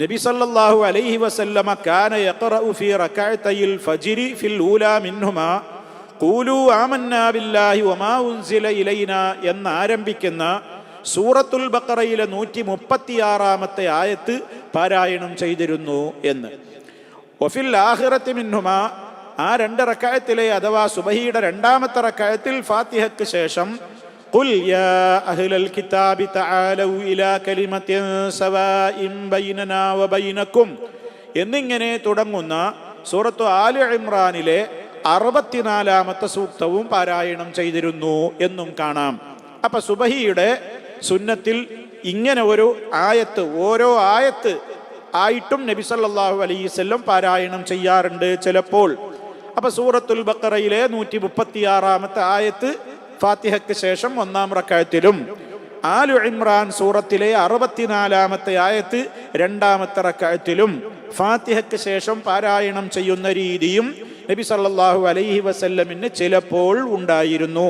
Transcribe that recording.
നബി സല്ലല്ലാഹു അലൈഹി വസല്ലമ കാന യഖറഉ ഫീ റകഅതയിൽ ഫജ്രി ഫിൽ മിൻഹുമാ ഖൂലു ബില്ലാഹി വമാ ഉൻസില ഇലൈനാ എന്ന് ആരംഭിക്കുന്ന സൂറത്തുൽ ബഖറയിലെ നൂറ്റി മുപ്പത്തിയാറാമത്തെ ആയത്ത് പാരായണം ചെയ്തിരുന്നു എന്ന്. ഒഫിൽ ആഹിറത്തി മിന്നുമ ആ രണ്ട് റക്കായത്തിലെ അഥവാ സുബഹിയുടെ രണ്ടാമത്തെ റക്കായത്തിൽ ഫാത്തിഹയ്ക്ക് ശേഷം قل يا أهل الكتاب تعالوا إلى كلمة سواء بيننا وبينكم എന്നിങ്ങനെ തുടങ്ങുന്ന സൂറത്തു ആലി ഇമ്രാനിലെ അറുപത്തിനാലാമത്തെ സൂക്തവും പാരായണം ചെയ്തിരുന്നു എന്നും കാണാം അപ്പൊ സുബഹിയുടെ സുന്നത്തിൽ ഇങ്ങനെ ഒരു ആയത്ത് ഓരോ ആയത്ത് ആയിട്ടും നബി സല്ലല്ലാഹു അലൈഹി വസല്ലം പാരായണം ചെയ്യാറുണ്ട് ചിലപ്പോൾ അപ്പൊ സൂറത്തുൽ ബക്കറയിലെ നൂറ്റി മുപ്പത്തിയാറാമത്തെ ആയത്ത് ഫാത്തിഹയ്ക്ക് ശേഷം ഒന്നാം റക്കായത്തിലും ആലു ഇമ്രാൻ സൂറത്തിലെ അറുപത്തിനാലാമത്തെ ആയത്ത് രണ്ടാമത്തെ റക്കായത്തിലും ഫാത്തിഹയ്ക്ക് ശേഷം പാരായണം ചെയ്യുന്ന രീതിയും നബി സല്ലാഹു അലൈഹി വസല്ലമിന് ചിലപ്പോൾ ഉണ്ടായിരുന്നു.